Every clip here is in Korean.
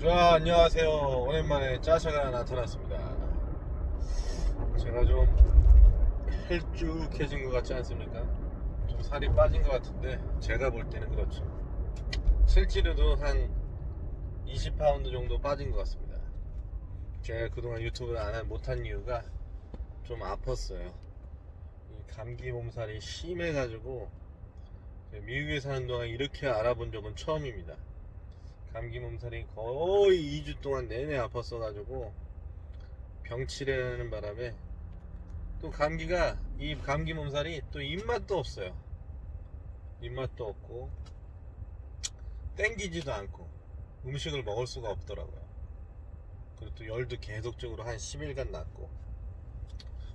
자, 안녕하세요. 오랜만에 짜샤가 나타났습니다. 제가 좀 헬쭉해진 것 같지 않습니까? 좀 살이 빠진 것 같은데 제가 볼 때는 그렇죠. 실제로도 한 20파운드 정도 빠진 것 같습니다. 제가 그동안 유튜브를 안 못한 이유가 좀 아팠어요. 이 감기 몸살이 심해가지고 미국에 사는 동안 이렇게 알아본 적은 처음입니다. 감기 몸살이 거의 2주 동안 내내 아팠어가지고 병치레는 바람에 또 감기가 이 감기 몸살이 또 입맛도 없어요. 입맛도 없고 땡기지도 않고 음식을 먹을 수가 없더라고요. 그리고 또 열도 계속적으로 한 10일간 났고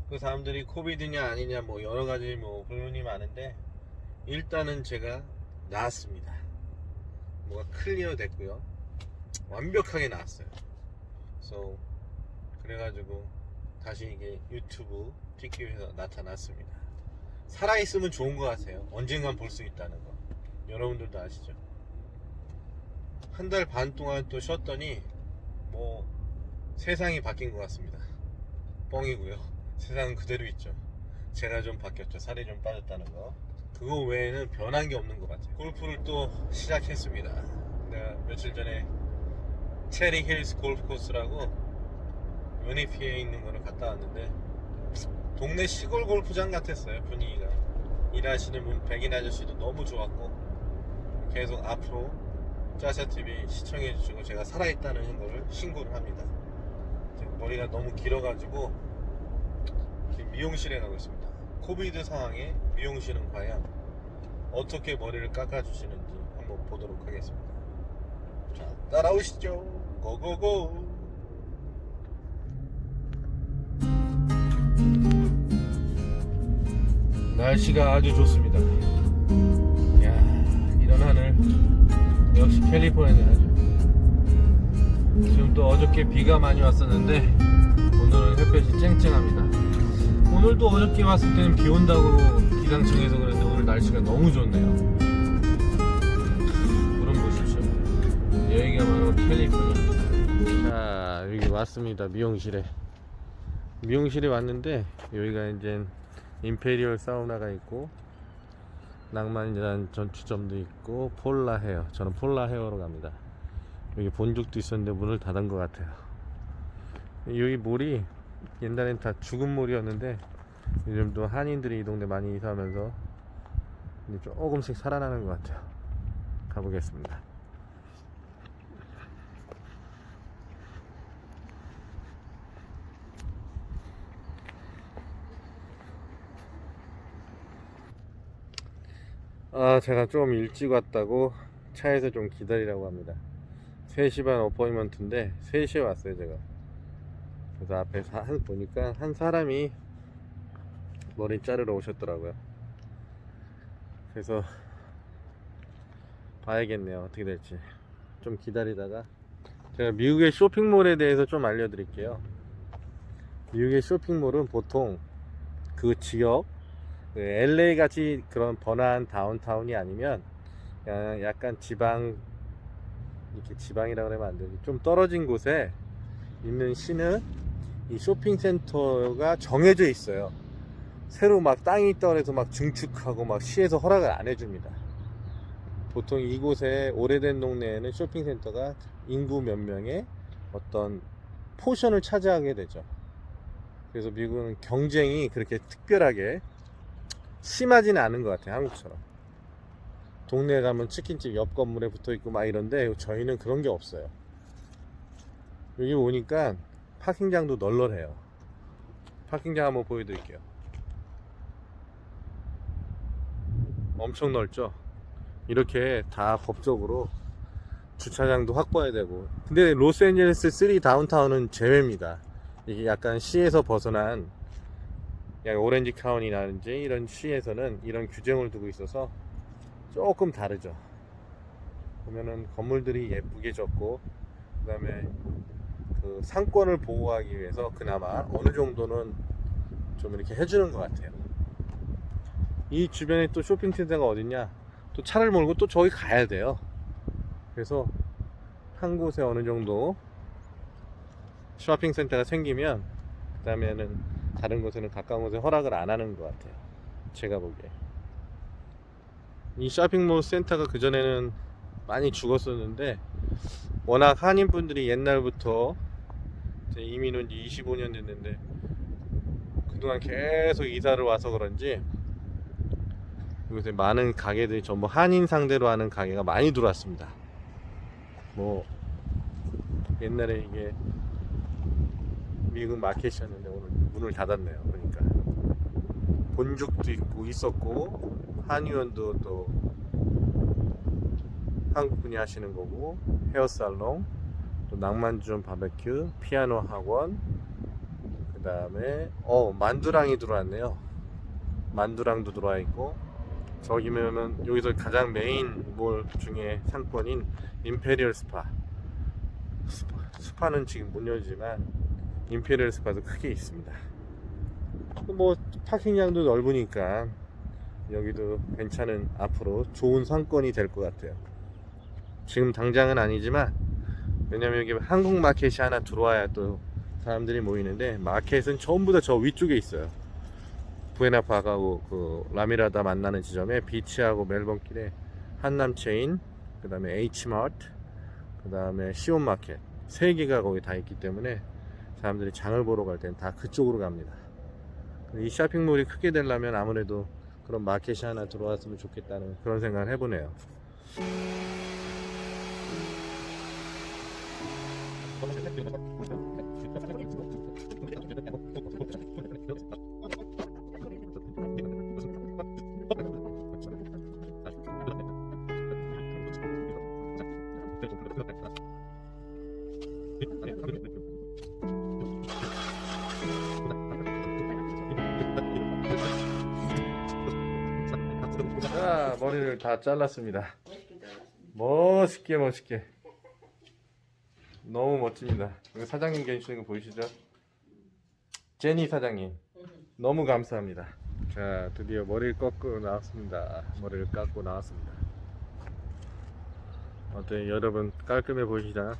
그 사람들이 코비드냐 아니냐 뭐 여러 가지 뭐 불문이 많은데 일단은 제가 나았습니다. 뭐가 클리어 됐고요. 완벽하게 나왔어요. 그래서 그래가지고 다시 이게 유튜브 찍기 위해서 나타났습니다. 살아있으면 좋은 것 같아요. 언젠간 볼 수 있다는 거. 여러분들도 아시죠? 한 달 반 동안 또 쉬었더니 뭐 세상이 바뀐 것 같습니다. 뻥이고요. 세상은 그대로 있죠. 제가 좀 바뀌었죠. 살이 좀 빠졌다는 거. 그거 외에는 변한 게 없는 것 같아요. 골프를 또 시작했습니다. 내가 며칠 전에 체리 힐스 골프 코스라고 유니피에 있는 거를 갔다 왔는데 동네 시골 골프장 같았어요 분위기가 일하시는 분 백인 아저씨도 너무 좋았고 계속 앞으로 짜샤TV 시청해 주시고 제가 살아있다는 거를 신고를 합니다 머리가 너무 길어가지고 지금 미용실에 가고 있습니다 코비드 상황에 미용실은 과연 어떻게 머리를 깎아주시는지 한번 보도록 하겠습니다. 자 따라오시죠. 고고고! 날씨가 아주 좋습니다. 이야 이런 하늘. 역시 캘리포니아죠 지금 또 어저께 비가 많이 왔었는데 오늘은 햇볕이 쨍쨍합니다 오늘도 어저께 왔을 때는 비 온다고 기상청에서 그랬는데 오늘 날씨가 너무 좋네요. 구름 보십시오. 여기가 바로 캘리포니아. 자 여기 왔습니다. 미용실에. 미용실에 왔는데 여기가 이제 임페리얼 사우나가 있고 낭만이라는 전투점도 있고 폴라 헤어. 저는 폴라 헤어로 갑니다. 여기 본 적도 있었는데 문을 닫은 것 같아요. 여기 몰이 옛날엔 다 죽은 몰이었는데 요즘도 한인들이 이 동네 많이 이사하면서 조금씩 살아나는 것 같아요. 가보겠습니다. 아 제가 좀 일찍 왔다고 차에서 좀 기다리라고 합니다. 3시 반 어포인먼트인데 3시에 왔어요 제가 그래서 앞에서 한, 보니까 한 사람이 머리 자르러 오셨더라고요. 그래서 봐야겠네요. 어떻게 될지. 좀 기다리다가 제가 미국의 쇼핑몰에 대해서 좀 알려드릴게요. 미국의 쇼핑몰은 보통 그 지역 그 LA 같이 그런 번화한 다운타운이 아니면 약간 지방 이렇게 지방이라 그러면 안 되지. 좀 떨어진 곳에 있는 시는 이 쇼핑센터가 정해져 있어요. 새로 막 땅이 해서 막 증축하고 막 시에서 허락을 안 해줍니다. 보통 이곳에 오래된 동네에는 쇼핑센터가 인구 몇 명의 어떤 포션을 차지하게 되죠. 그래서 미국은 경쟁이 그렇게 특별하게 심하지는 않은 것 같아요 한국처럼. 동네에 가면 치킨집 옆 건물에 붙어 있고 막 이런데 저희는 그런 게 없어요. 여기 오니까 파킹장도 널널해요. 파킹장 한번 보여드릴게요. 엄청 넓죠? 이렇게 다 법적으로 주차장도 확보해야 되고. 근데 로스앤젤레스 3 다운타운은 제외입니다. 이게 약간 시에서 벗어난 약 오렌지 카운이라든지 이런 시에서는 이런 규정을 두고 있어서 조금 다르죠. 보면은 건물들이 예쁘게 졌고 그 다음에 그 상권을 보호하기 위해서 그나마 어느 정도는 좀 이렇게 해주는 것 같아요. 이 주변에 또 쇼핑 센터가 어딨냐? 또 차를 몰고 또 저기 가야 돼요. 그래서 한 곳에 어느 정도 쇼핑 센터가 생기면 그 다음에는 다른 곳에는 가까운 곳에 허락을 안 하는 것 같아요. 제가 보기에. 이 쇼핑몰 센터가 그전에는 많이 죽었었는데 워낙 한인분들이 옛날부터 이제 이민 온 지 25년 됐는데 그동안 계속 이사를 와서 그런지 이곳에 많은 가게들이 전부 한인 상대로 하는 가게가 많이 들어왔습니다. 뭐 옛날에 이게 미국 마켓이었는데 오늘 문을 닫았네요. 그러니까 본죽도 있고 있었고 한의원도 또 한국 분이 하시는 거고 헤어살롱 또 낭만주점 바베큐 피아노 학원 그 다음에 어 만두랑이 들어왔네요. 만두랑도 들어와 있고 저기면은 여기서 가장 메인 몰 중에 상권인 임페리얼 스파. 스파 스파는 지금 못 열지만 임페리얼 스파도 크게 있습니다. 뭐 파킹량도 넓으니까 여기도 괜찮은 앞으로 좋은 상권이 될 것 같아요. 지금 당장은 아니지만 왜냐면 여기 한국 마켓이 하나 들어와야 또 사람들이 모이는데 마켓은 전부 다 저 위쪽에 있어요. 부에나파가고 그 라미라다 만나는 지점에 비치하고 멜번길에 한남 체인, 그다음에 H마트, 그다음에 시온 마켓 세 개가 거기 다 있기 때문에 사람들이 장을 보러 갈 때는 다 그쪽으로 갑니다. 이 쇼핑몰이 크게 되려면 아무래도 그런 마켓이 하나 들어왔으면 좋겠다는 그런 생각을 해보네요. 자, 머리를 다 잘랐습니다. 멋있게 멋있게. 너무 멋집니다. 사장님 계시는 거 보이시죠? 제니 사장님. 너무 감사합니다. 자, 드디어 머리를 꺾고 나왔습니다. 머리를 깎고 나왔습니다. 어때 여러분 깔끔해 보이시나요?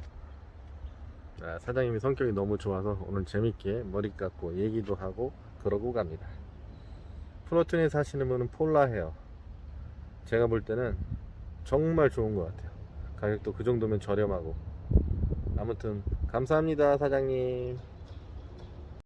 자, 사장님이 성격이 너무 좋아서 오늘 재밌게 머리 깎고 얘기도 하고 그러고 갑니다. 프로틴에 사시는 분은 폴라 헤어. 제가 볼 때는 정말 좋은 것 같아요. 가격도 그 정도면 저렴하고. 아무튼 감사합니다, 사장님.